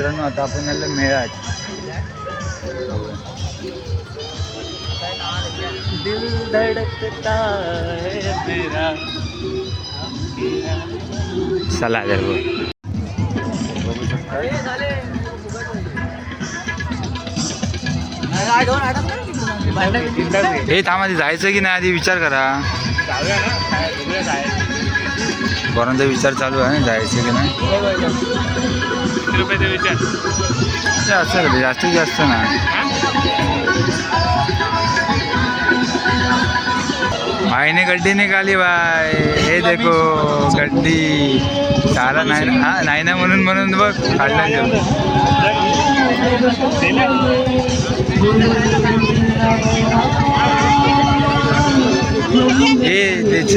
मित्रांनो आता आपण आलो मेळ्यात दिल धडकता है मेरा. चला जर बघू. शकता हे थांब जायचं की नाही आधी विचार करा. पोरांचा विचार चालू आहे जायचं की नाही. रुपये विचार? ते रे, जास्तीत जास्त ना. भाईने गड्डी निघाली बाय हे देखो गड्डी. साला नाही ना हा नाही ना म्हणून म्हणून बघ काढला जेवण हे त्याच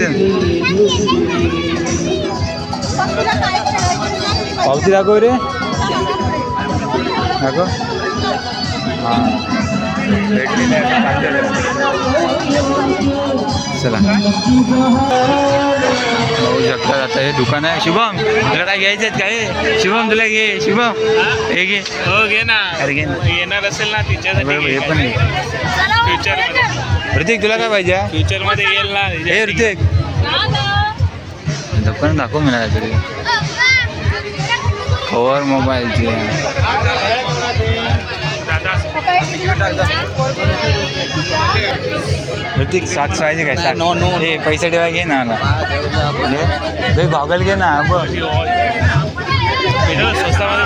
पावती दाखव रे. दाखव. हां. चला. आता हे दुकान आहे. शुभम तुला काय घ्यायचं काय शुभम तुला घे. शुभम हे घे. हो घे ना. अरे घे ना. येणार असेल ना बरोबर हे पण फ्युचर ऋतिक तुला काय पाहिजे? फ्युचरमध्ये येईल ना हे ऋतिक. दुकान दाखव मला तरी कवर मोबाईलची दादा ऋतिक सात पाहिजे काय? सात. हे पैसे ठेवा घे ना मला. घे गॉगल घे ना बघ. स्वस्तामध्ये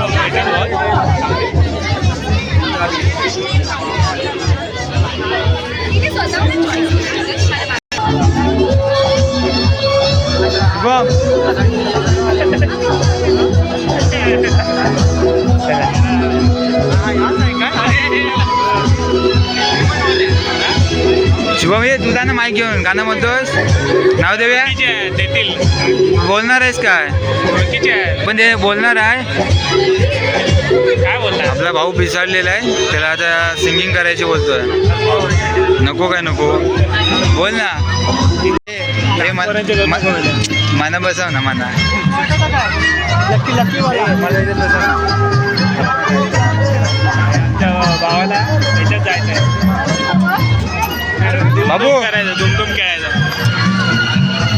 बघ. शुभम शुभम ये तू ना माईक घेऊन गाणं म्हणतोस. नाव देऊया देतील. बोलणार आहेस काय? पण ते बोलणार आहे. काय बोलणार? आपला भाऊ पिसाळलेला आहे. त्याला आता सिंगिंग करायची बोलतोय. नको काय नको. बोल ना. मन- बसव ना मना त्या भावाला याच्यात जायचं आहे बाबू. करायचं दुमदुम खेळायचं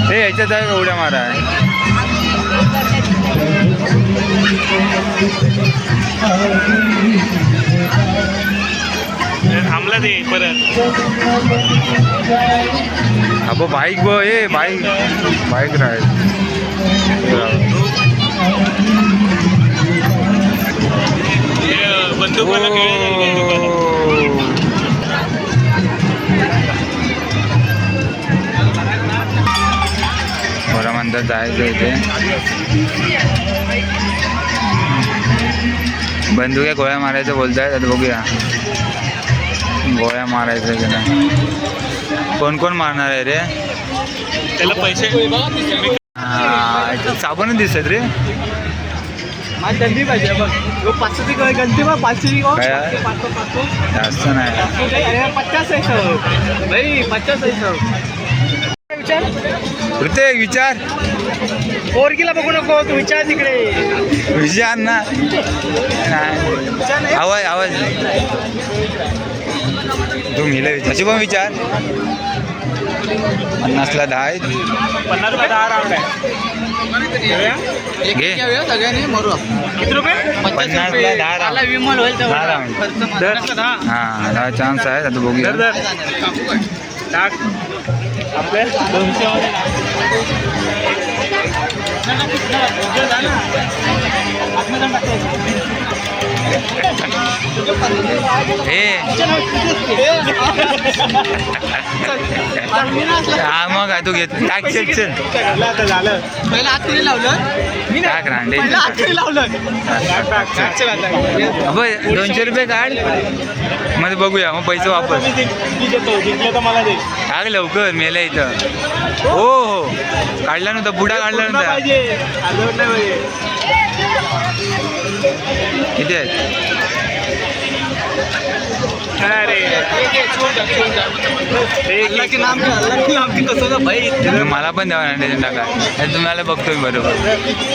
हे ह्याच्यात आहे का उड्या मारा. थांबला ते परत. अबो बाईक बो ए बाईक बाईक राईड बंदूकवाला बरं म्हणतात जायचं इथे. बंदुक्या गोळ्या मारायचं बोलतायत आता बघूया. गोळ्या मारायचं की नाही? कोण कोण मारणार आहे रे? त्याला पैसे हा, साबणच दिसत रे? जास्त नाही. सर. विचार. पोरगीला बघू नको तू विचार तिकडे. विचार ना. आवाज आवाज. तू मिलं विचार शुभम विचार? पन्नासला दहा आहेत. पन्नास रुपये दहा राऊंड आहे. घे. सगळ्यांनी मरू किती रुपये? पन्नासला दहा राऊंड विमल होईल दहा राऊंड पन्नासला दहा. हां दहा चान्स आहे आता बघूया. धर धर टाक. आपले दोनशे मध्ये हे हा मग तू घेत टाक चल झालं पहिला लावलं? मी टाक रांडे लावलं? दोनशे रुपये काढ. मग बघूया मग पैसे मला दे टाक लवकर मेल्या इथं. हो हो. काढला नव्हता बुडा काढला नव्हता. किती आहेत? तुम्ही मला पण द्यावा ना टाका तुम्हाला बघतोय बरोबर.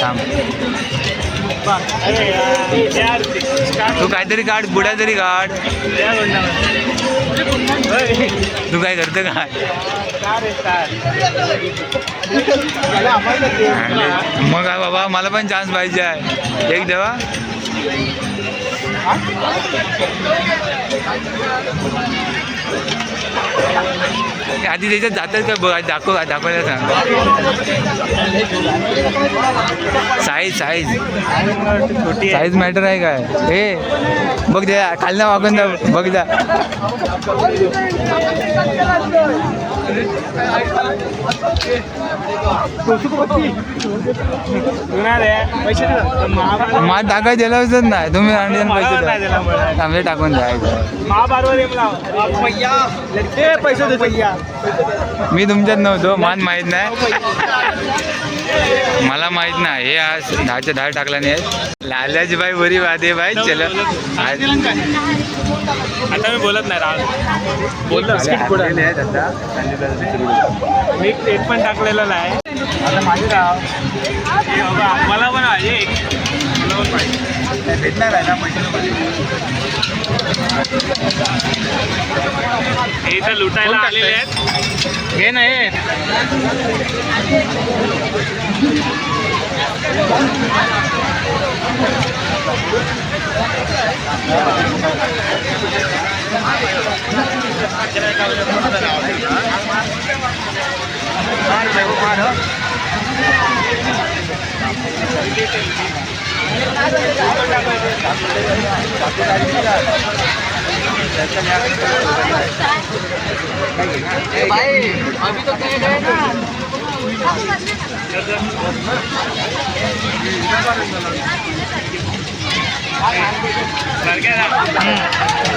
थांब. तू काहीतरी काढ बुडा तरी काढ. तू काय करतो काय. मग काय बाबा मला पण चान्स पाहिजे आहे. एक देवा. आधी त्याच्यात जातात का बघ दाखव दाखवायला सांग साईज साईज छोटी. साईज मॅटर आहे काय हे बघ द्या खालना वागून जा बघ महाभारत मला टाकाय दिलाच नाही तुम्ही आणि मला पैसे दिला टाकून द्यायचं आहे पैसे दे भैया। मी तुमच्यात नव्हतो मान माहीत नाही. मला माहीत नाही हे आज दहाच्या दहा टाकला नाही. लालाची बाई बरी वादे बाई चल. आज आता मी बोलत नाही राव. बोललो मी एक पण टाकलेलं नाही. आता माझे राव बाबा, मला पण भेटणार आहे ना पैसे? हे इथं लुटायला आलेले आहेत. घे नाही. भाई अभी तो कहीं गए ना सारख्या ना.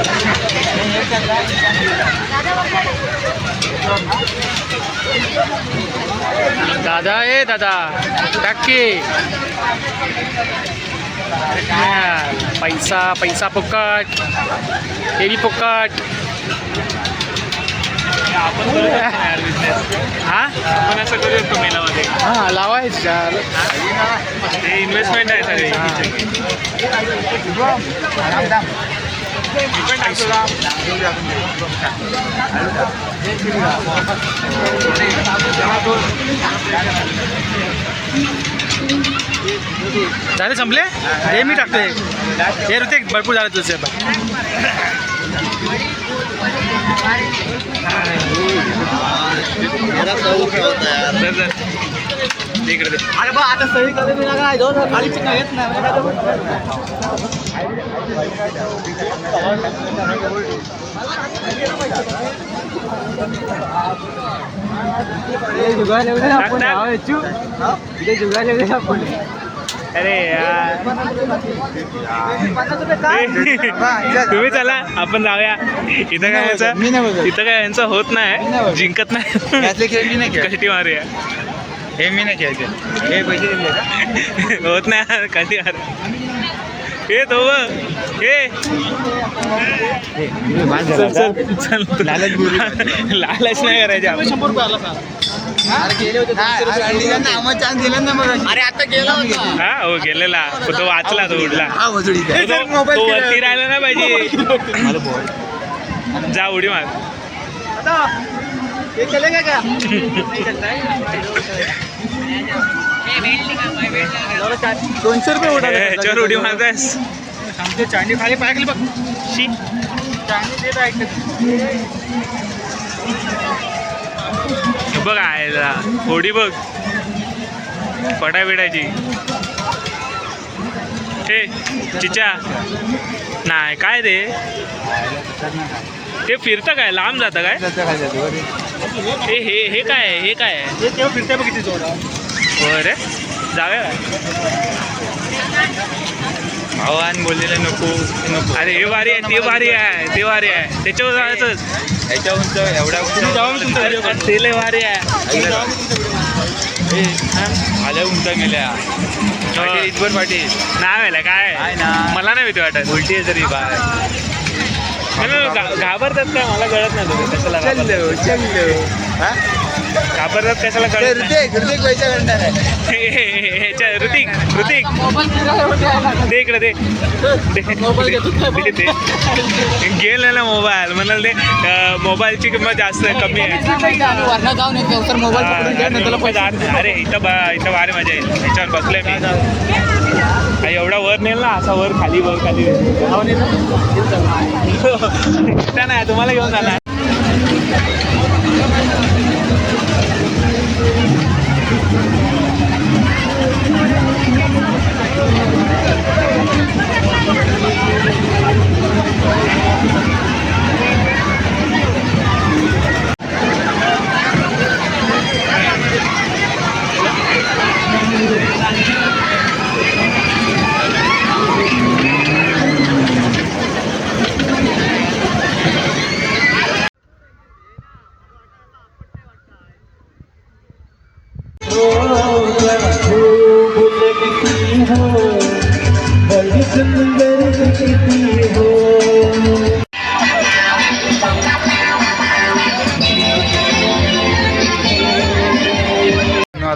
दादा ए दादा टाकी पैसा पैसा फुकट हे बी फुकट आपण करू शकतो ना यार business. हा आपण असं करू शकतो मेलामध्ये हा लावायचं ते इन्व्हेस्टमेंट आहे सगळे मी पण टाकतो झाले संपले? हे मी टाकतोय हे ऋतिक भरपूर झालं तुझे. अरे बा आता सही कधी काय दोन खाली चिन्ह येत नाही. अरे यार. तुम्ही चला आपण जाऊया. इथं काय यांचं. इथं काय यांचं होत नाही. जिंकत नाही. यातले खेळ मी नाही कशी मारूया. हे मी नाही खेळायचे हे पैसे होत नाही कधी मार. हे तो बघ. हे. लालच नाही करायचे हा हो गेलेला. तो वाचला तो उडला. हा तो तो वरती राहिला ना पाहिजे. जा उडी मार. चलेगा क्या दोनशे रुपये उडा ए, याच्यावर उडी मारतायस. सांगते चांदी खाली पाय खाली बघ. शी. चांदी देत आहे हे बघ आहे. होडी बघ. पटा बिडायची हे चिचा. नाही काय ते ते फिरतं काय? लांब जातं काय? हे हे काय? हे काय हे तेव्हा फिरते बघ किती जोड बरे. जाऊया. भावान बोललेलं नको नको. अरे हे भारी आहे ते भारी आहे ते भारी आहे. त्याच्यावर जायचं याच्या उंच एवढ्या उंच. जाऊन तुमचा व्हिडिओ काढ. ते लय भारी आहे. हे, आल्या उंच गेल्या. पाटील इथवर पाटील. नाही व्हायला काय मला नाही भीती वाटत. उलटी आहे तरी बाय नाही, नाही, घा- घाबरतात काय? मला कळत नाही तुम्ही कशाला चल्लो हा? घाबरतात कशाला नाही. ऋतिक ऋतिक पैसा करणार आहे. ह्याच्या ऋतिक ऋतिक. दे इकडे दे. गेलं ना मोबाईल. म्हणाल ते मोबाईलची किंमत जास्त आहे, कमी आहे. जाऊन येतो. तर मोबाईल पकडून घ्या ना त्याला पैसे अरे अरे, इथं बा इथं भारी मजा येईल ह्याच्यावर बसलोय मी. एवढा वर नेल ना असा वर खाली वर खाली. नाही तुम्हाला घेऊन जाणार.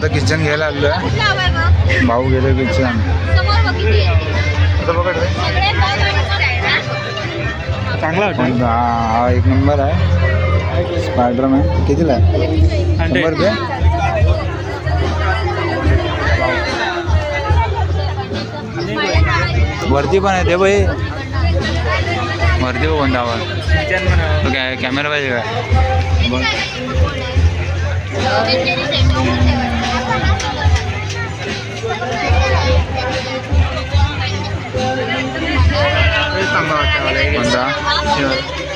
आता किचन घ्यायला हवाय मग? भाऊ गेलो किचन समोर बघितली आता बघ आहे चांगला हा एक नंबर आहे. स्पायडरमॅन कितीला आहे? शंभर रुपये? वरती पण आहे ते बाई. वरती बघ कोणता आवाज तो कॅ? कॅमेरा पाहिजे काय बघ कोणता